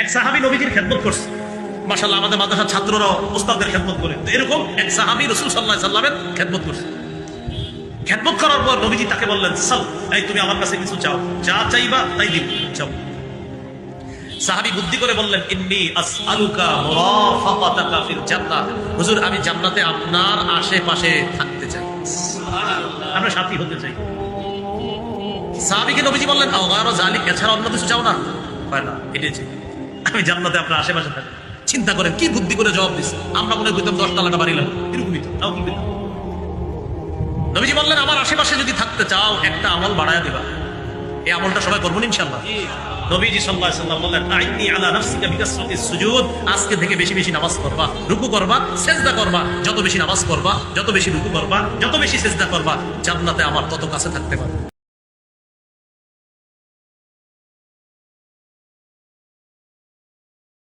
এক সাহাবি নবীজির খেদমত করছে। মাসাল্লাহ আমাদের মাদ্রাসার ছাত্ররা উস্তাদের খেদমত করে। এরকম এক সাহাবি রসুল সাল্লাহ সাল্লামের খেদমত করছে। খেদমত করার পর নবীজি তাকে বললেন সাল এই তুমি আমার কাছে কিছু চাও। যা চাইবা তাই দিব। চাও সাহাবি বুদ্ধি করে বললেন ইন্নি আসআলুকা মুরাফাকাতাকা ফিল জান্নাহ। হুজুর আমি জান্নাতে আপনার আশেপাশে থাকতে চাই। আমরা সাথী হতে চাই। সাহাবিকে নবীজি বললেন আও গায়রা জালিক এছাড়া অন্য কিছু চাও না? হয় না এটাই চাই। আমি জান্নাতে আপনার আশেপাশে থাকি। চিন্তা করেন, কি বুদ্ধি করে জবাব দিস আমরা মনে করতাম দশ টাকা বাড়িলাম এরকমই তো, তাও কি নবীজি বললেন, আমার আশেপাশে যদি থাকতে চাও, একটা আমল বাড়ায় দিবা। এই আমলটা সবাই করব ইনশাল্লাহ নবীজি সাল্লাম বললেন, আইনি আলা আজকে থেকে বেশি বেশি নামাজ করবা রুকু করবা, সেজদা করবা। যত বেশি নামাজ করবা যত বেশি রুকু করবা, যত বেশি সেজদা করবা, জান্নাতে আমার তত কাছে থাকতে পারবে।